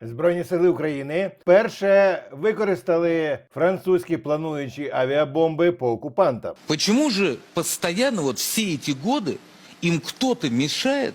Збройні сили України перше використали французькі плануючі авіабомби по окупантам. Почему же постоянно вот все эти годы им кто-то мешает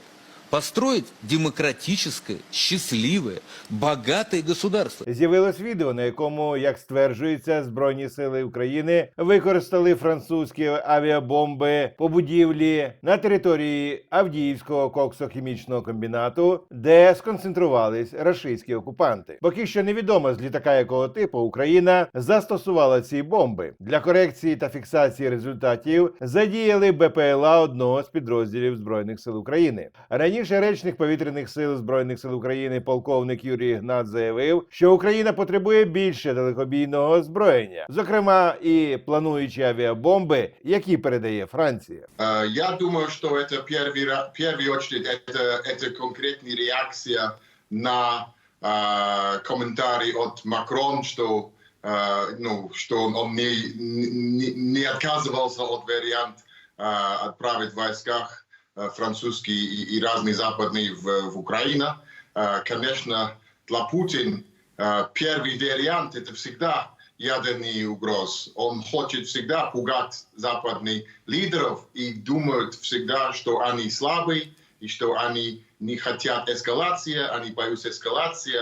построить демократическое, счастливое, богатое государство? З'явилось відео, на якому, як стверджується, збройні сили України використали французькі авіабомби по будівлі на території Авдіївського коксохімічного комбінату, де сконцентрувались рашистські окупанти. Поки що невідомо з літака якого типу Україна застосувала ці бомби для корекції та фіксації результатів. Задіяли БПЛА одного з підрозділів збройних сил України. Раніше речник повітряних сил збройних сил України, полковник Юрій Гнат заявив, що Україна потребує більше далекобійного озброєння, зокрема і плануючі авіабомби, які передає Франція. Э, Я думаю, что это первый, ра- в первую очередь это, это конкретная реакция на э, комментарий от Макрон, что, э, ну, что он, он не, не, не отказывался от варианта э, отправить э, французские и, и разные западные в, в Украину. Э, конечно, для Путина э, первый вариант это всегда ядерный угроз. Он хочет всегда пугать западных лидеров и думает всегда, что они слабые и что они не хотят эскалации, они боятся эскалации.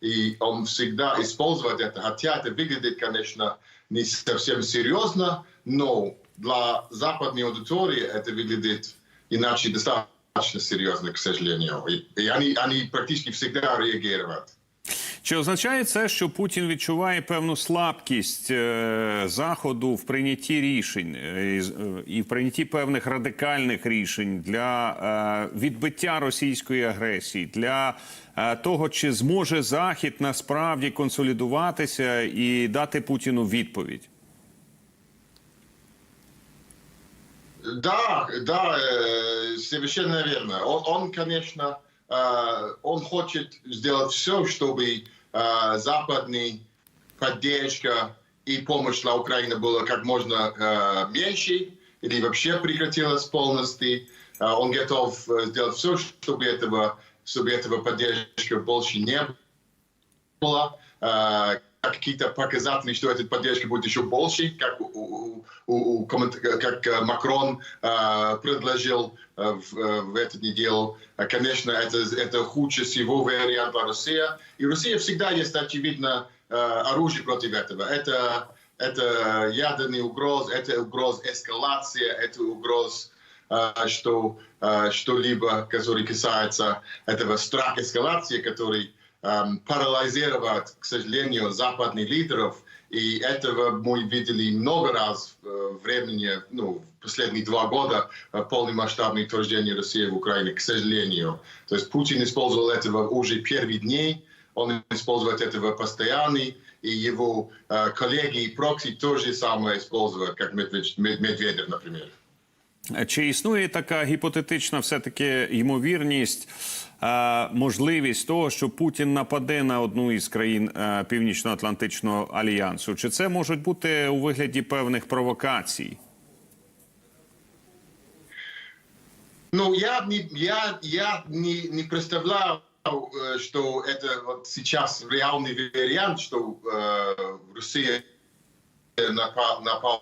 И он всегда использует это. Хотя это выглядит, конечно, не совсем серьезно, но для западной аудитории это выглядит иначе достаточно серьезно, к сожалению. И, и они, они практически всегда реагируют. Чи означає це, що Путін відчуває певну слабкість е, заходу в прийнятті рішень е, е, і в прийнятті певних радикальних рішень для відбиття російської агресії, для того, чи зможе Захід насправді консолідуватися і дати Путіну відповідь? Да, да, э, совершенно верно. Он, он, конечно, э, он хочет сделать все, чтобы э, западная поддержка и помощь для Украины была как можно меньше или вообще прекратилась полностью. Он готов сделать все, чтобы этого, чтобы этого поддержки больше не было. Какие-то показатели, что эта поддержка будет еще больше, как, у, у- у- как э, Макрон э, предложил э, в, э, в эту неделю. Э, Конечно, это, это худший всего вариант для России. И Россия всегда есть, очевидно, э, оружие против этого. Это, это ядерный угроз, это угроз эскалации, это угроз э, что э, что-либо, который касается этого страха эскалации, который эм, парализирует, к сожалению, западных лидеров. И этого мы видели много раз в времени, ну, в последние два года э, полномасштабное вторжение России в Украину, к сожалению. То есть Путин использовал этого уже первые дни, он использует этого постоянно, и его э, коллеги и прокси тоже самое используют, как Медведь- Мед- Медведев, например. Чи існує така гіпотетична все-таки ймовірність, е, можливість того, що Путін нападе на одну із країн е, Північно-Атлантичного альянсу? Чи це можуть бути у вигляді певних провокацій? Ну, я не, я, я не, не представляю, э, что это вот сейчас реальный вариант, что э, Россия напа- напала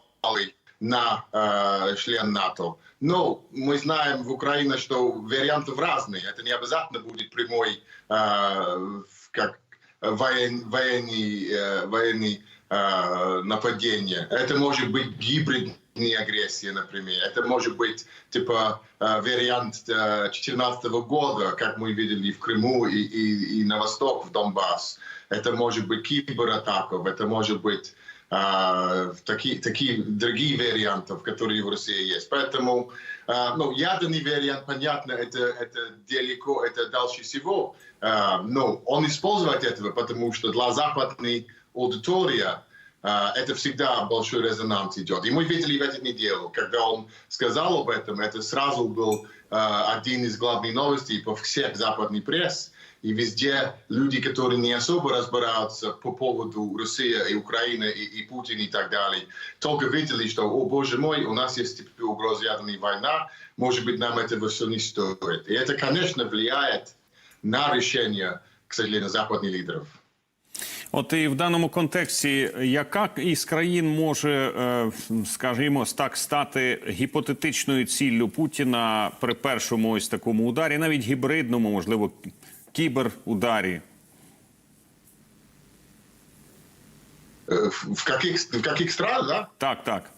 на э, член НАТО. Но мы знаем в Украине, что вариантов разные. Это не обязательно будет прямой, э, как воен, военный, э, военный э, нападение. Это может быть гибридная агрессия, например. Это может быть типа э, вариант 2014 года, как мы видели в Крыму и, и, и на восток, в Донбасс. Это может быть кибератаков, это может быть э, такие, такие другие варианты, которые в России есть. Поэтому э, ну, ядерный вариант, понятно, это, это далеко, это дальше всего. Э, но он использует этого, потому что для западной аудитории э, это всегда большой резонанс идет. И мы видели в эту неделю, когда он сказал об этом, это сразу был э, один из главных новостей по всех западной пресс. И везде люди, которые не особо разбираются по поводу России и Украины и, и Путина и так далее, только видели, что, о боже мой, у нас есть теперь угроза ядерной война, может быть, нам этого все не стоит. И это, конечно, влияет на решение, к сожалению, западных лидеров. От і в даному контексті, яка із країн може, е, скажімо так, стати гіпотетичною ціллю Путіна при першому ось такому ударі, навіть гібридному, можливо, кіберударі? Э, В в каких, в каких странах, да? Так, так.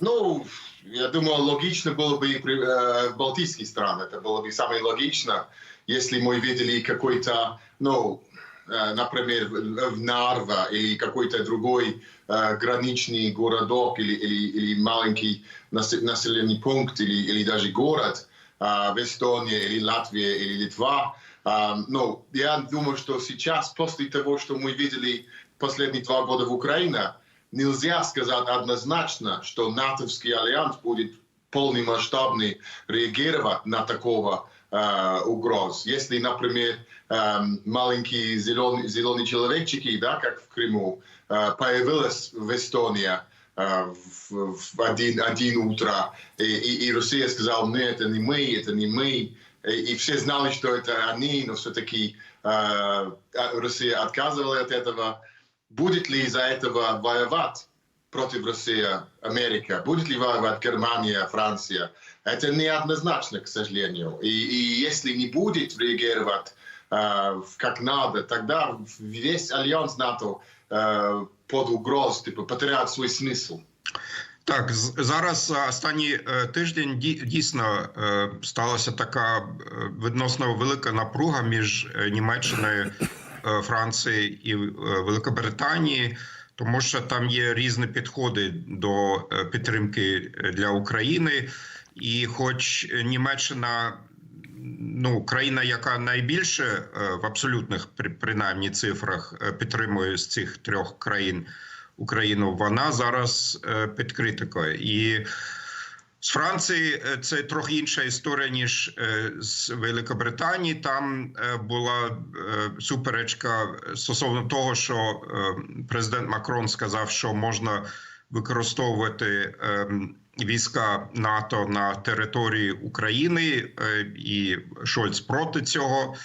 Ну, я думаю, логично было бы и при- э, балтийские страны. Это было бы самое логично, если мы видели какой-то, ну, э, например, в в Нарва или какой-то другой э, граничный городок или, или, или маленький насе- населенный пункт или, или даже город э, в Эстонии или Латвии или Литва. А, ну, я думаю, что сейчас, после того, что мы видели последние два года в Украине, нельзя сказать однозначно, что натовский альянс будет полномасштабный реагировать на такого э, угроз. Если, например, эм, маленькие зеленые, зеленые человечки, да, как в Крыму, э, появились в Эстонии э, в, в один, один утро, и, и, и Россия сказала, нет, это не мы, это не мы, и, и все знали, что это они, но все-таки э, Россия отказывала от этого. Будет ли из-за этого воевать против России Америка? Будет ли воевать Германия, Франция? Это неоднозначно, к сожалению. И, и если не будет реагировать э, как надо, тогда весь альянс НАТО э, под угроз, типа, потеряет свой смысл. Так, з- зараз е, останній е, тиждень дій- дійсно е, сталася така е, відносно велика напруга між е, Німеччиною, е, Францією і е, Великобританією, тому що там є різні підходи до е, підтримки е, для України. І хоч Німеччина ну, країна, яка найбільше е, в абсолютних при- принаймні цифрах підтримує з цих трьох країн Україну, вона зараз під критикою. І з Франції е, це трохи інша історія, ніж е, з Великобританії. Там е, була суперечка стосовно того, що президент Макрон сказав, що можна використовувати е, війська НАТО на території України, і Шольц проти цього.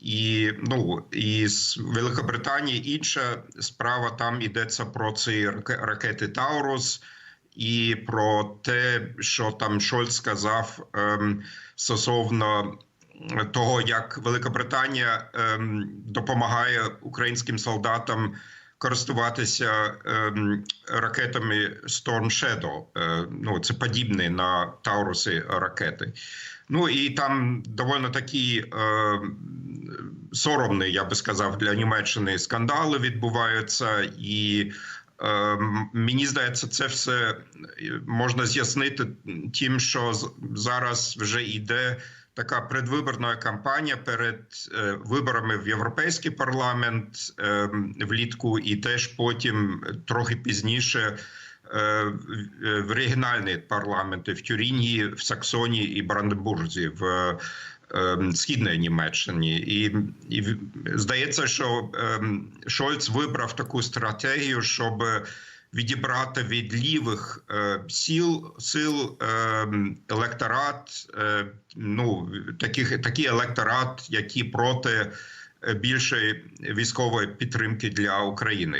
І ну і з Великобританії інша справа там йдеться про ці раке- ракети Таурус і про те, що там Шольц сказав ем, стосовно того, як Великобританія ем, допомагає українським солдатам користуватися ем, ракетами Storm Shadow. Е, ну, це подібні на Тауруси ракети. Ну і там доволі такі е, соромні, я би сказав, для Німеччини скандали відбуваються, і е, мені здається, це все можна з'яснити тим, що зараз вже йде така предвиборна кампанія перед е, виборами в Європейський парламент е, влітку, і теж потім трохи пізніше. е, в- регіональні парламенти в Тюрінгії, в Саксонії і Бранденбурзі в е, східної Німеччині, і, і здається, що е, Шольц вибрав таку стратегію, щоб відібрати від лівих е, сіл сил е, електорат, е, ну таких такий електорат, які проти е, більшої військової підтримки для України.